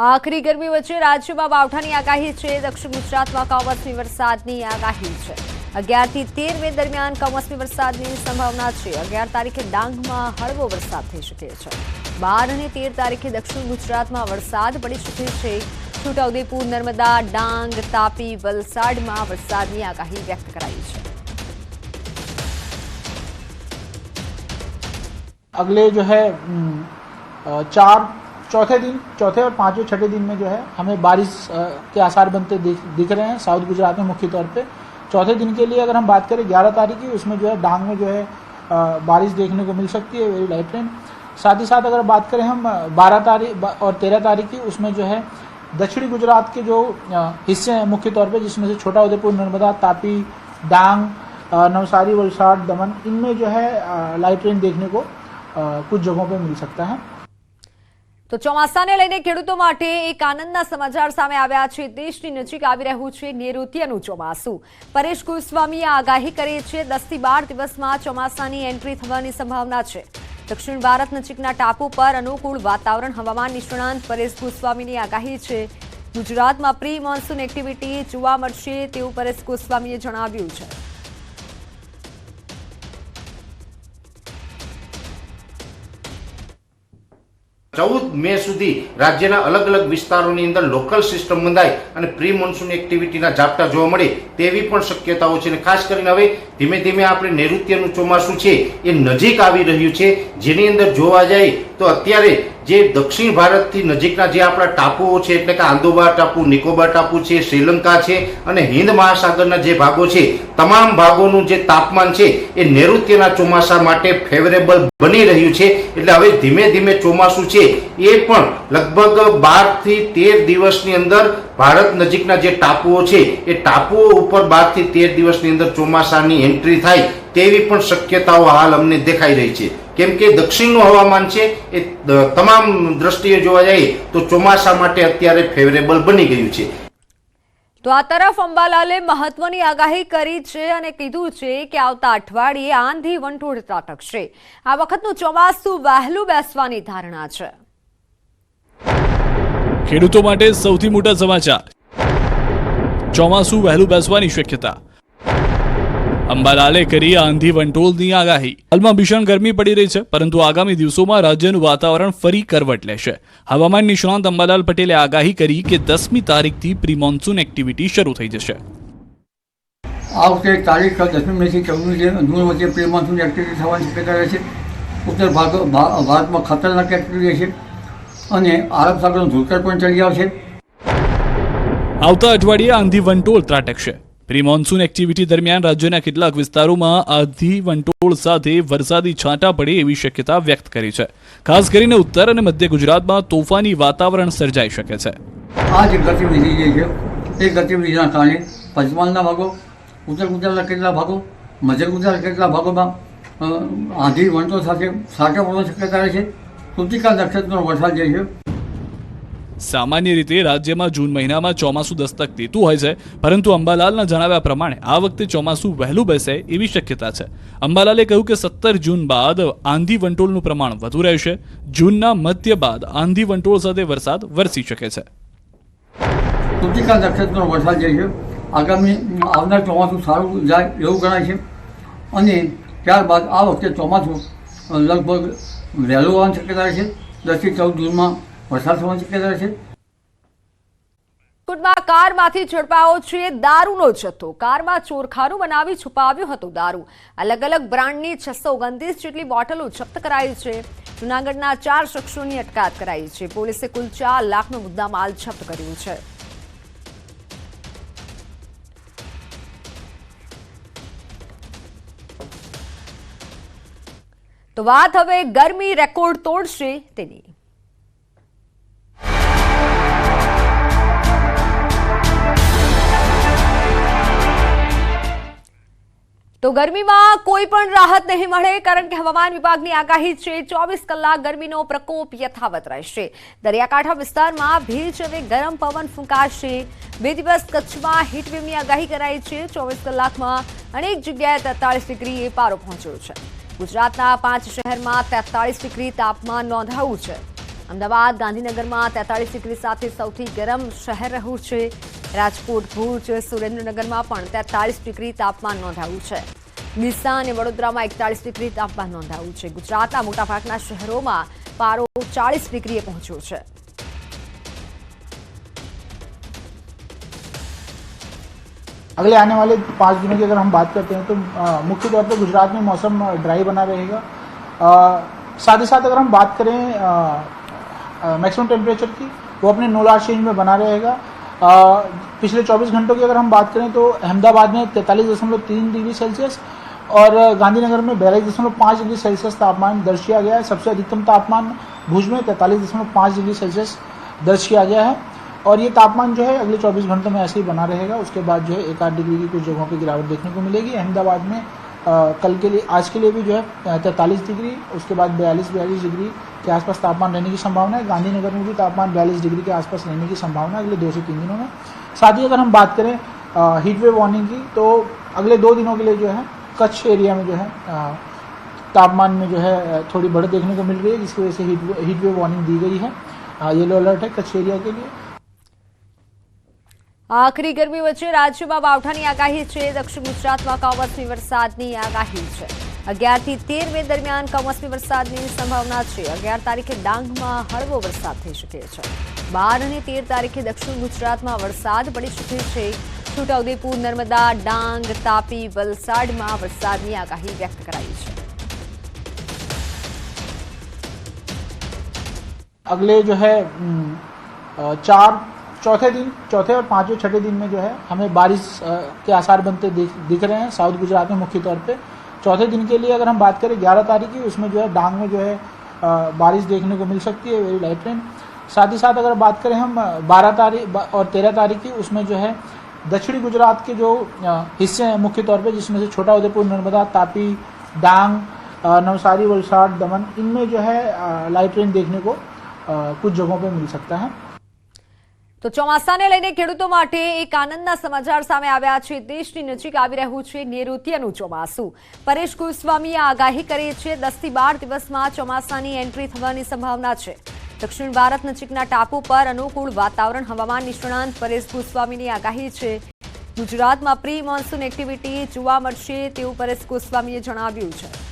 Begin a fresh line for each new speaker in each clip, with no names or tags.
આખરી ગરમી વચ્ચે રાજ્યમાં માવઠાની આગાહી છે દક્ષિણ ગુજરાતમાં કમોસમી વરસાદની આગાહી છે અગિયારથી તેર મે દરમિયાન કમોસમી વરસાદની સંભાવના છે અગિયાર તારીખે ડાંગમાં હળવો વરસાદ થઈ શકે છે બાર અને તેર તારીખે દક્ષિણ ગુજરાતમાં વરસાદ પડી શકે છે છોટાઉદેપુર નર્મદા ડાંગ તાપી વલસાડમાં વરસાદની આગાહી વ્યક્ત કરાઈ છે
अगले जो है हम्म, अ, चार चौथे दिन, चौथे और पाँचवें, छठे दिन में जो है, हमें बारिश के आसार बनते दिख दिख रहे हैं साउथ गुजरात में मुख्य तौर पे। चौथे दिन के लिए अगर हम बात करें, ग्यारह तारीख की उसमें जो है, डांग में जो है बारिश देखने को मिल सकती है, वेरी लाइट रेन। साथ ही साथ अगर बात करें हम बारह तारीख और तेरह तारीख की उसमें जो है, दक्षिणी गुजरात के जो हिस्से हैं मुख्य तौर पे, जिसमें से छोटा उदयपुर, नर्मदा, तापी, डांग नवसारी, वलसाड, दमन, इनमें जो है लाइट रेन देखने को कुछ जगहों पे मिल सकता है।
તો ચોમાસાને લઈને ખેડૂતો માટે એક આનંદના સમાચાર સામે આવ્યા છે. દેશની નજીક આવી રહ્યું છે નૈઋત્યનું ચોમાસું. પરેશ ગોસ્વામીએ આગાહી કરી છે દસથી બાર દિવસમાં ચોમાસાની એન્ટ્રી થવાની સંભાવના છે. દક્ષિણ ભારત નજીકના ટાપુ પર અનુકૂળ વાતાવરણ હવામાન નિષ્ણાંત પરેશ ગોસ્વામીની આગાહી છે. ગુજરાતમાં પ્રી મોન્સૂન એક્ટિવિટી જોવા મળશે તેવું પરેશ ગોસ્વામીએ જણાવ્યું છે.
ચૌદ મે સુધી રાજ્યના અલગ અલગ વિસ્તારોની અંદર લોકલ સિસ્ટમ બંધાય અને પ્રી મોન્સૂન એક્ટિવિટીના ઝાપટા જોવા મળે તેવી પણ શક્યતાઓ છે. અને ખાસ કરીને હવે ધીમે ધીમે આપણે નૈઋત્યનું ચોમાસું છે એ નજીક આવી રહ્યું છે. જેની અંદર જોવા જાય તો અત્યારે જે દક્ષિણ ભારતથી નજીકના જે આપણા ટાપુઓ છે, એટલે કે આંદોબાર ટાપુ, નિકોબાર ટાપુ છે, શ્રીલંકા છે અને હિન્દ મહાસાગરના જે ભાગો છે, તમામ ભાગોનું જે તાપમાન છે, એ નૈઋત્યના ચોમાસા માટે ફેવરેબલ બની રહ્યું છે. એટલે હવે ધીમે ધીમે ચોમાસું છે, એ પણ લગભગ બારથી તેર દિવસની અંદર ભારત નજીકના જે ટાપુઓ છે, એ ટાપુઓ ઉપર બારથી તેર દિવસની અંદર ચોમાસાની એન્ટ્રી થાય તેવી પણ શક્યતાઓ હાલ અમને દેખાઈ રહી છે. કેમ કે દક્ષિણનું હવામાન છે એ તમામ દ્રષ્ટિએ જોવા જઈએ તો ચોમાસા માટે અત્યારે ફેવરેબલ બની ગયું છે.
તો આ તરફ અંબાલાલે મહત્વની આગાહી કરી છે અને કીધું છે કે આવતા અઠવાડિયે આંધી વંટોળ ત્રાટકશે. આ વખતનું ચોમાસું વહેલું બેસવાની ધારણા છે.
ખેડૂતો માટે સૌથી મોટા સમાચાર. ચોમાસું વહેલું બેસવાની શક્યતા. અંબાલાલે કરી આંધી વંટોળની આગાહી. હાલમાં ભીષણ ગરમી પડી રહી છે પરંતુ આગામી દિવસોમાં રાજ્યનું વાતાવરણ ફરી કરવટ લેશે. હવામાન નિષ્ણાંત અંબાલાલ પટેલે આગાહી કરી કે દસમી તારીખથી પ્રી મોન્સૂન એક્ટિવિટી શરૂ થઈ જશે.
આ વખતે તારીખ દસમી મેથી ચૌદમી જૂન વચ્ચે પ્રી મોન્સૂન એક્ટિવિટી થવાની શક્યતા રહે છે. ઉત્તર ભારતમાં ખતરનાક એક્ટિવિટી છે અને આરબ સાગરનું ધુલકર પણ ચડી આવશે.
આવતા અઠવાડિયે આંધી વંટોળ ત્રાટકશે. પ્રી મોન્સૂન એક્ટિવિટી દરમિયાન રાજ્યના કેટલાક વિસ્તારોમાં આધી વંટોળ સાથે વરસાદી છાંટા પડે એવી શક્યતા વ્યક્ત કરી છે. ખાસ કરીને ઉત્તર અને મધ્ય ગુજરાતમાં તોફાની વાતાવરણ સર્જાઈ શકે છે.
આ જે ગતિવિધિ જે છે, એ ગતિવિધિના કારણે પંચમહાલના ભાગો, ઉત્તર ગુજરાતના કેટલા ભાગો, મધ્ય ગુજરાતના કેટલા ભાગોમાં આધી વંટોળ સાથે છાંટા પડવાની શક્યતા રહે છે. કૃતિકા નક્ષત્રનો વરસાદ જે છે
સામાન્ય રીતે રાજ્યમાં જૂન મહિનામાં ચોમાસું દસ્તક દેતું હોય છે, પરંતુ અંબાલાલના જણાવ્યા પ્રમાણે આ વખતે ચોમાસું વહેલું બેસે એવી શક્યતા છે. અંબાલાલે કહ્યું કે સત્તર જૂન બાદ આંધી વંટોળનું પ્રમાણ વધુ રહેશે. જૂનના મધ્ય બાદ આંધી વંટોળ સાથે વરસાદ વરસી શકે છે.
કૃતિકા આગામી આવનાર ચોમાસું સારું જાય એવું ગણાય છે. અને ત્યારબાદ આ વખતે ચોમાસું લગભગ વહેલું આવવાની શક્યતા છે. દસથી ચૌદ જૂનમાં
કારમાંથી ઝડપાયો છે દારૂનો જથ્થો. કારમાં ચોરખાનું બનાવી છુપાવ્યો હતો દારૂ. અલગ અલગ બ્રાન્ડની છસો ઓગણત્રીસ જેટલી બોટલો જપ્ત કરાઈ છે. જૂનાગઢના ચાર શખ્સોની અટકાયત કરાઈ છે. પોલીસે કુલ ચાર લાખનો મુદ્દામાલ જપ્ત કર્યો છે. તો વાત હવે ગરમી રેકોર્ડ તોડશે તેની. તો ગરમીમાં કોઈ પણ રાહત નહીં મળે, કારણ કે હવામાન વિભાગની આગાહી છે, ચોવીસ કલાક ગરમીનો પ્રકોપ યથાવત રહેશે. દરિયાકાંઠા વિસ્તારમાં ભેજ અને ગરમ પવન ફૂંકાશે. બે દિવસ કચ્છમાં હીટવેવની આગાહી કરાઈ છે. ચોવીસ કલાકમાં અનેક જગ્યાએ તેતાળીસ ડિગ્રીએ પારો પહોંચ્યો છે. ગુજરાતના પાંચ શહેરમાં તેતાળીસ ડિગ્રી તાપમાન નોંધાયું છે. અમદાવાદ, ગાંધીનગરમાં તેતાળીસ ડિગ્રી સાથે સૌથી ગરમ શહેર રહ્યું છે. રાજકોટ ભુજ સુરેન્દ્રનગરમાં પણ તેતાળીસ ડિગ્રી તાપમાન નોંધાયું છે ડીસા અને વડોદરામાં એકતાળીસ ડિગ્રી તાપમાન નોંધાયું છે ગુજરાતના મોટાભાગના શહેરોમાં પારો ચાળીસ ડિગ્રીએ પહોંચ્યો છે
अगले आने वाले पाँच दिनों की अगर हम बात करते हैं तो अ, मुख्य तौर पर गुजरात में मौसम अ, ड्राई बना रहेगा अ, साथ ही साथ अगर हम बात करें मैक्सिमम टेम्परेचर की वो अपने नोलार चेंज में बना रहेगा अ, पिछले 24 घंटों की अगर हम बात करें तो अहमदाबाद में तैंतालीस दशमलव तीन डिग्री सेल्सियस और गांधीनगर में बयालीस दशमलव पाँच डिग्री सेल्सियस तापमान दर्ज किया गया है। सबसे अधिकतम तापमान भुज में तैंतालीस दशमलव पाँच डिग्री सेल्सियस दर्ज किया गया है और ये तापमान जो है अगले 24 घंटों में ऐसे ही बना रहेगा। उसके बाद जो है एक आध डिग्री की कुछ जगहों पर गिरावट देखने को मिलेगी। अहमदाबाद में अ, कल के लिए आज के लिए भी जो है तैंतालीस डिग्री उसके बाद बयालीस बयालीस डिग्री के आसपास तापमान रहने की संभावना है। गांधीनगर में भी तापमान बयालीस डिग्री के आसपास रहने की संभावना है अगले दो से तीन दिनों में। साथ ही अगर हम बात करें हीट वेव वार्निंग की तो अगले दो दिनों के लिए जो है कच्छ एरिया में जो है तापमान में जो है थोड़ी बढ़त देखने को मिल रही है जिसकी वजह से हीट हीट वेव वार्निंग दी गई है। येलो अलर्ट है कच्छ एरिया के लिए।
આખરી ગરમી વચ્ચે રાજ્યમાં માવઠાની આગાહી છે દક્ષિણ ગુજરાતમાં કમોસમી વરસાદની આગાહી છે અગિયારથી તેર મે દરમિયાન કમોસમી વરસાદની સંભાવના છે અગિયાર તારીખે ડાંગમાં હળવો વરસાદ થઈ શકે છે બાર અને તેર તારીખે દક્ષિણ ગુજરાતમાં વરસાદ પડી શકે છે છોટાઉદેપુર નર્મદા ડાંગ તાપી વલસાડમાં વરસાદની આગાહી વ્યક્ત કરાઈ છે
अगले जो है उम, अ, चार चौथे दिन, चौथे और पाँचवें, छठे दिन में जो है, हमें बारिश के आसार बनते दिख रहे हैं, साउथ गुजरात में मुख्य तौर पे। चौथे दिन के लिए अगर हम बात करें, ग्यारह तारीख की, उसमें जो है, डांग में जो है बारिश देखने को मिल सकती है वेरी लाइट रेन साथ ही साथ अगर बात करें हम बारह तारीख और तेरह तारीख की, उसमें जो है, दक्षिणी गुजरात के जो हिस्से हैं मुख्य तौर पे, जिसमें से छोटा उदयपुर नर्मदा, तापी, डांग नवसारी, वलसाड, दमन, इनमें जो है लाइट रेन देखने को कुछ जगहों पे मिल सकता है।
તો ચોમાસાને લઈને ખેડૂતો માટે એક આનંદના સમાચાર સામે આવ્યા છે. દેશની નજીક આવી રહ્યું છે નૈઋત્યનું ચોમાસું. પરેશ ગોસ્વામીએ આગાહી કરી છે દસથી બાર દિવસમાં ચોમાસાની એન્ટ્રી થવાની સંભાવના છે. દક્ષિણ ભારત નજીકના ટાપુ પર અનુકૂળ વાતાવરણ, હવામાન નિષ્ણાંત પરેશ ગોસ્વામીની આગાહી છે. ગુજરાતમાં પ્રી મોન્સૂન એક્ટિવિટી જોવા મળશે તેવું પરેશ ગોસ્વામીએ જણાવ્યું છે.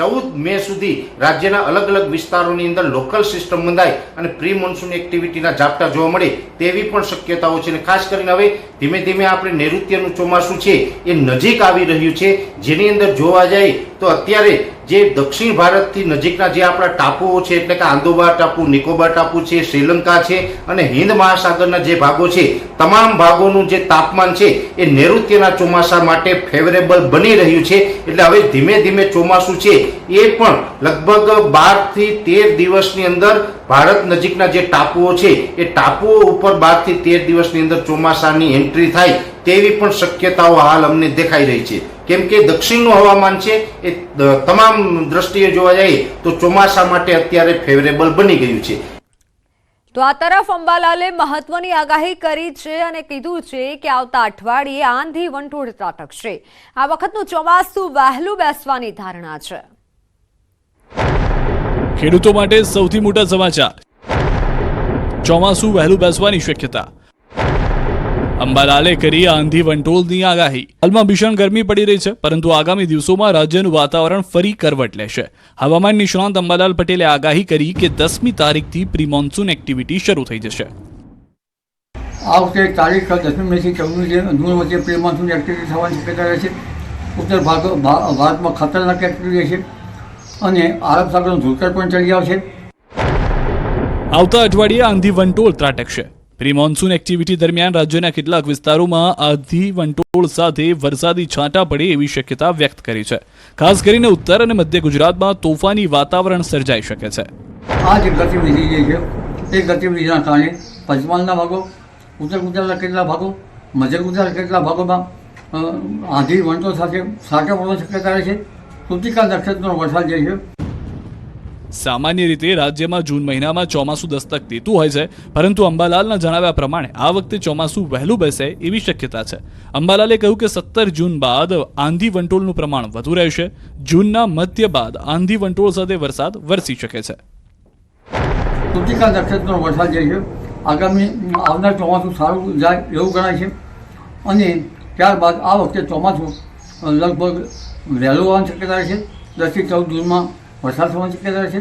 ચૌદ મે સુધી રાજ્યના અલગ અલગ વિસ્તારોની અંદર લોકલ સિસ્ટમ બંધાય અને પ્રી મોન્સૂન એક્ટિવિટીના ઝાપટા જોવા મળે તેવી પણ શક્યતાઓ છે. અને ખાસ કરીને હવે ધીમે ધીમે આપણે નૈઋત્યનું ચોમાસું છે એ નજીક આવી રહ્યું છે. જેની અંદર જોવા જાય તો અત્યારે જે દક્ષિણ ભારતથી નજીકના જે આપણા ટાપુઓ છે, એટલે કે આંદોબાર ટાપુ, નિકોબાર ટાપુ છે, શ્રીલંકા છે અને હિન્દ મહાસાગરના જે ભાગો છે, તમામ ભાગોનું જે તાપમાન છે, એ નૈઋત્યના ચોમાસા માટે ફેવરેબલ બની રહ્યું છે. એટલે હવે ધીમે ધીમે ચોમાસું છે, એ પણ લગભગ બારથી તેર દિવસની અંદર ભારત નજીકના જે ટાપુઓ છે, એ ટાપુઓ ઉપર બારથી તેર દિવસની અંદર ચોમાસાની એન્ટ્રી થાય તેવી પણ શક્યતાઓ હાલ અમને દેખાઈ રહી છે. કેમ કે દક્ષિણનું હવામાન છે એ તમામ દ્રષ્ટિએ જોવા જઈએ તો ચોમાસા માટે અત્યારે ફેવરેબલ બની ગયું છે.
તો આ તરફ અંબાલાલે મહત્વની આગાહી કરી છે અને કીધું છે કે આવતા અઠવાડિયે આંધી વંટોળ ત્રાટકશે. આ વખતનું ચોમાસું વહેલું બેસવાની ધારણા છે.
ખેડૂતો માટે સૌથી મોટા સમાચાર. ચોમાસું વહેલું બેસવાની શક્યતા. અંબાલાલે કરી આંધી વંટોળની આગાહી. હાલમાં ભીષણ ગરમી પડી રહી છે પરંતુ આગામી દિવસોમાં રાજ્યનું વાતાવરણ ફરી કરવટ લેશે. હવામાન નિષ્ણાંત અંબાલાલ પટેલે આગાહી કરી કે દસમી તારીખથી પ્રી મોન્સૂન એક્ટિવિટી શરૂ થઈ જશે.
આ વખતે તારીખ દસમી મેથી ચૌદમી જૂન વચ્ચે પ્રી મોન્સૂન એક્ટિવિટી થવાની શક્યતા રહે છે. ઉત્તર ભાગ ભારતમાં ખતરનાક એક્ટિવિટી છે. અને આરબ સાગરનું ધૂળકર પણ ચડી આવશે.
આવતા અઠવાડિયે આંધી વંટોળ ત્રાટકશે. પ્રી મોન્સૂન એક્ટિવિટી દરમિયાન રાજ્યના કેટલાક વિસ્તારોમાં આધી વંટોળ સાથે વરસાદી છાંટા પડે એવી શક્યતા વ્યક્ત કરી છે. ખાસ કરીને ઉત્તર અને મધ્ય ગુજરાતમાં તોફાની વાતાવરણ સર્જાઈ શકે છે.
આ જે ગતિવિધિ જે છે. એ ગતિવિધિના કારણે પંચમહાલના ભાગો, ઉત્તર ગુજરાતના કેટલા ભાગો, મધ્ય ગુજરાતના કેટલા ભાગોમાં આધી વંટોળ સાથે છાંટા પડવાની શક્યતા રહે છે. કૃતિકા નક્ષત્રનો વરસાદ જે છે
સામાન્ય રીતે રાજ્યમાં જૂન મહિનામાં ચોમાસું દસ્તક દેતું હોય છે, પરંતુ અંબાલાલના જણાવ્યા પ્રમાણે આ વખતે ચોમાસું વહેલું બેસે એવી શક્યતા છે. અંબાલાલે કહ્યું કે સત્તર જૂન બાદ આંધી વંટોળનું પ્રમાણ વધુ રહેશે, જૂનના મધ્ય બાદ આંધી વંટોળ સાથે વરસાદ વરસી શકે છે.
વરસાદ જે છે, આગામી આવનાર ચોમાસું સારું જાય એવું ગણાય છે. અને ત્યારબાદ આ વખતે ચોમાસું લગભગ વહેલું આવવાની શક્યતા છે. દસથી ચૌદ જૂનમાં વરસાદ થવાની શક્યતા છે?